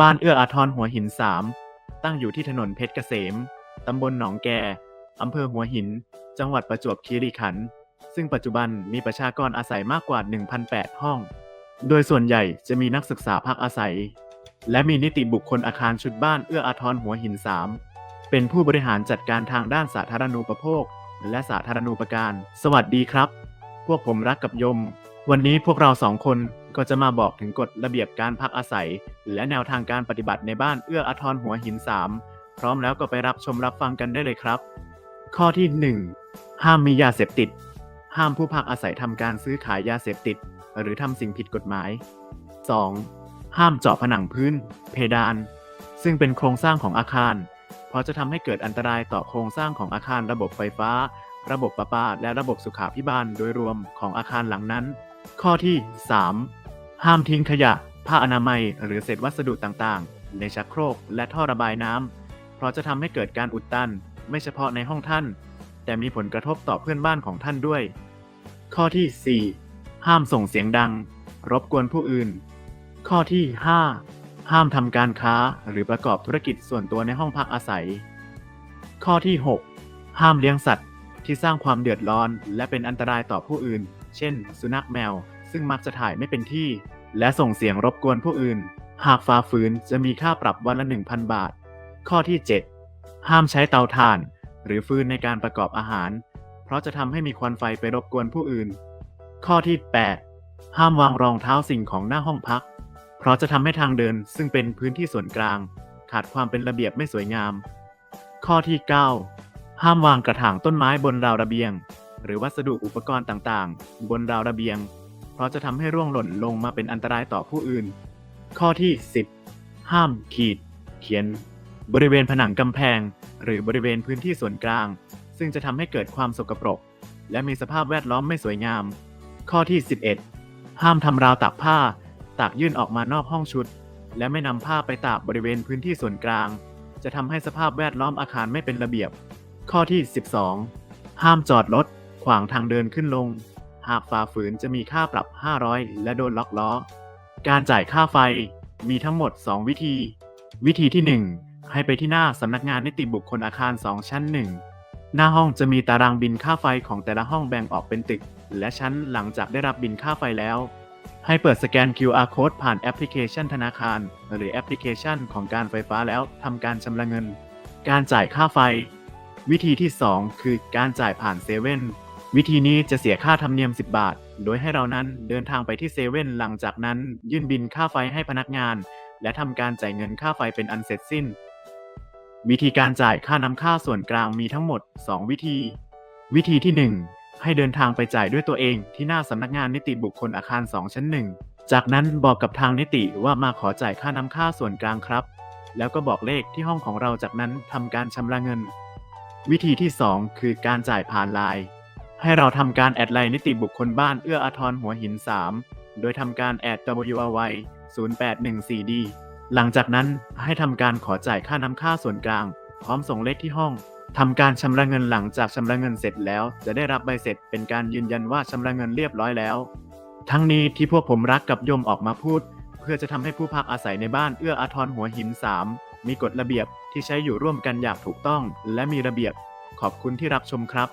บ้านเอื้ออาทรหัวหิน3ตั้งอยู่ที่ถนนเพชรเกษม ตำบลหนองแก อำเภอหัวหิน จังหวัดประจวบคีรีขันธ์ ซึ่งปัจจุบันมีประชากรอาศัยมากกว่า 1,008 ห้อง โดยส่วนใหญ่จะมีนักศึกษาพักอาศัย และมีนิติบุคคลอาคารชุดบ้านเอื้ออาทรหัวหิน3เป็นผู้บริหารจัดการทางด้านสาธารณูปโภค และสาธารณูปการ สวัสดีครับ พวกผมรักกับยม วันนี้พวกเราสองคนก็จะมาบอกถึงกฎระเบียบการพักอาศัย และแนวทางการปฏิบัติในบ้านเอื้ออาทรหัวหิน 3 พร้อมแล้วก็ไปรับชมรับฟังกันได้เลยครับ ข้อที่ 1 ห้ามมียาเสพติด ห้ามผู้พักอาศัยทำการซื้อขายยาเสพติด หรือทำสิ่งผิดกฎหมาย 2. ห้ามเจาะผนังพื้น เพดาน ซึ่งเป็นโครงสร้างของอาคาร เพราะจะทำให้เกิดอันตรายต่อโครงสร้างของอาคารระบบไฟฟ้า ระบบประปา และระบบสุขาภิบาลโดยรวมของอาคารหลังนั้น ข้อที่ 3. ห้ามทิ้งขยะ ผ้าอนามัย หรือเศษวัสดุต่างๆ ในชักโครกและท่อระบายน้ำเพราะจะทำให้เกิดการอุดตัน ไม่เฉพาะในห้องท่าน แต่มีผลกระทบต่อเพื่อนบ้านของท่านด้วย ข้อที่ 4. ห้ามส่งเสียงดัง รบกวนผู้อื่น ข้อที่ 5. ห้ามทำการค้าหรือประกอบธุรกิจส่วนตัวในห้องพักอาศัย ข้อที่ 6. ห้ามเลี้ยงสัตว์ที่สร้างความเดือดร้อน และเป็นอันตรายต่อผู้อื่น เช่น สุนัขแมว ซึ่งมักจะถ่ายไม่เป็นที่ และส่งเสียงรบกวนผู้อื่น หากฝ่าฝืนจะมีค่าปรับวันละ 1,000 บาท ข้อที่ 7. ห้ามใช้เตาถ่าน หรือฟืนในการประกอบอาหาร เพราะจะทำให้มีควันไฟไปรบกวนผู้อื่น ข้อที่ 8. ห้ามวางรองเท้าสิ่งของหน้าห้องพัก เพราะจะทำให้ทางเดินซึ่งเป็นพื้นที่ส่วนกลาง ขาดความเป็นระเบียบไม่สวยงาม ข้อที่ 9 ห้ามวางกระถางต้นไม้บนราวระเบียง หรือวัสดุอุปกรณ์ต่างๆ บนราวระเบียง เพราะจะทำให้ร่วงหล่นลงมาเป็นอันตรายต่อผู้อื่น ข้อที่ 10 ห้ามขีด เขียน บริเวณผนังกำแพง หรือบริเวณพื้นที่ส่วนกลาง ซึ่งจะทำให้เกิดความสกปรก และมีสภาพแวดล้อมไม่สวยงาม ข้อที่ 11 ห้ามทำราวตากผ้า ตากยื่นออกมานอกห้องชุด และไม่นำผ้าไปตากบริเวณพื้นที่ส่วนกลาง จะทำให้สภาพแวดล้อมอาคารไม่เป็นระเบียบ ข้อที่ 12 ห้ามจอดรถ ขวางทางเดินขึ้นลง หากฝ่าฝืนจะมีค่าปรับ 500 และโดนล็อกล้อ การจ่ายค่าไฟมีทั้งหมด 2 วิธี วิธีที่ 1 ให้ไปที่หน้าสำนักงานนิติบุคคลอาคาร 2 ชั้น 1 หน้าห้องจะมีตารางบินค่าไฟของแต่ละห้องแบ่งออกเป็นตึก และชั้นหลังจากได้รับบินค่าไฟแล้ว ให้เปิดสแกน QR code ผ่านแอปพลิเคชันธนาคาร หรือแอปพลิเคชันของการไฟฟ้าแล้วทำการชำระเงิน การจ่ายค่าไฟ วิธีที่ 2 คือการจ่ายผ่านเซเว่น วิธีนี้จะเสียค่าธรรมเนียม 10 บาท โดยให้เรานั้นเดินทางไปที่เซเว่นหลังจากนั้น ยื่นบินค่าไฟให้พนักงาน และทำการจ่ายเงินค่าไฟเป็นอันเสร็จสิ้น วิธีการจ่ายค่าน้ำค่าส่วนกลางมีทั้งหมด 2 วิธี วิธีที่ 1 ให้เดินทางไปจ่ายด้วยตัวเองที่หน้าสำนักงานนิติบุคคลอาคาร 2 ชั้น 1 จากนั้นบอกกับทางนิติว่ามาขอจ่ายค่าน้ำค่าส่วนกลางครับ แล้วก็บอกเลขที่ห้องของเราจากนั้นทำการชำระเงิน วิธีที่ 2 คือการจ่ายผ่านไลน์ ให้เราทำการแอดไลน์นิติบุคคลบ้านเอื้ออาทรหัวหิน 3 โดยทำการแอด WRY 0814D หลังจากนั้นให้ทำการขอจ่ายค่าน้ำค่าส่วนกลาง พร้อมส่งเลขที่ห้องทำการชำระเงินหลังจากชำระเงินเสร็จแล้ว จะได้รับใบเสร็จเป็นการยืนยันว่าชำระเงินเรียบร้อยแล้ว ทั้งนี้ที่พวกผมรักกับยมออกมาพูด เพื่อจะทำให้ผู้พักอาศัยในบ้านเอื้ออาทรหัวหิน 3 มีกฎระเบียบที่ใช้อยู่ร่วมกันอย่างถูกต้อง และมีระเบียบ ขอบคุณที่รับชมครับ